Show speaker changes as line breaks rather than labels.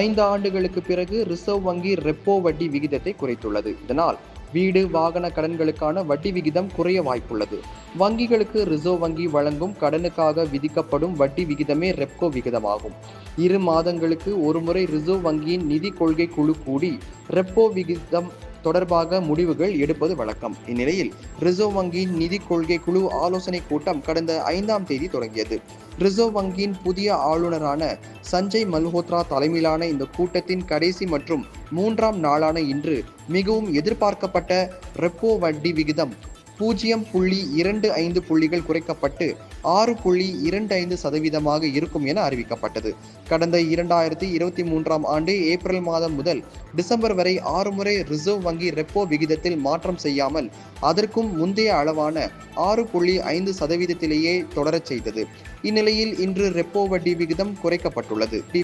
ஐந்து ஆண்டுகளுக்கு பிறகு ரிசர்வ் வங்கி ரெப்போ வட்டி விகிதத்தை குறைத்துள்ளது. இதனால் வீடு வாகன கடன்களுக்கான வட்டி விகிதம் குறைய வாய்ப்புள்ளது. வங்கிகளுக்கு ரிசர்வ் வங்கி வழங்கும் கடனுக்காக விதிக்கப்படும் வட்டி விகிதமே ரெப்கோ விகிதமாகும். இரு மாதங்களுக்கு ஒருமுறை ரிசர்வ் வங்கியின் நிதி கொள்கை குழு கூடி ரெப்போ விகிதம் தொடர்பாக முடிவுகள் எடுப்பது வழக்கம். இந்நிலையில் ரிசர்வ் வங்கியின் நிதி கொள்கை குழு ஆலோசனை கூட்டம் கடந்த ஐந்தாம் தேதி தொடங்கியது. ரிசர்வ் வங்கியின் புதிய ஆளுநரான சஞ்சய் மல்ஹோத்ரா தலைமையிலான இந்த கூட்டத்தின் கடைசி மற்றும் மூன்றாம் நாளான இன்று மிகவும் எதிர்பார்க்கப்பட்ட ரெப்போ வட்டி விகிதம் பூஜ்ஜியம் புள்ளி இரண்டு ஐந்து புள்ளிகள் குறைக்கப்பட்டு ஆறு புள்ளி இரண்டு ஐந்து சதவீதமாக இருக்கும் என அறிவிக்கப்பட்டது. கடந்த இரண்டாயிரத்தி இருபத்தி மூன்றாம் ஆண்டு ஏப்ரல் மாதம் முதல் டிசம்பர் வரை ஆறு முறை ரிசர்வ் வங்கி ரெப்போ விகிதத்தில் மாற்றம் செய்யாமல் அதற்கும் முந்தைய அளவான ஆறு புள்ளி ஐந்து சதவீதத்திலேயே தொடரச் செய்தது. இந்நிலையில் இன்று ரெப்போ வட்டி விகிதம் குறைக்கப்பட்டுள்ளது.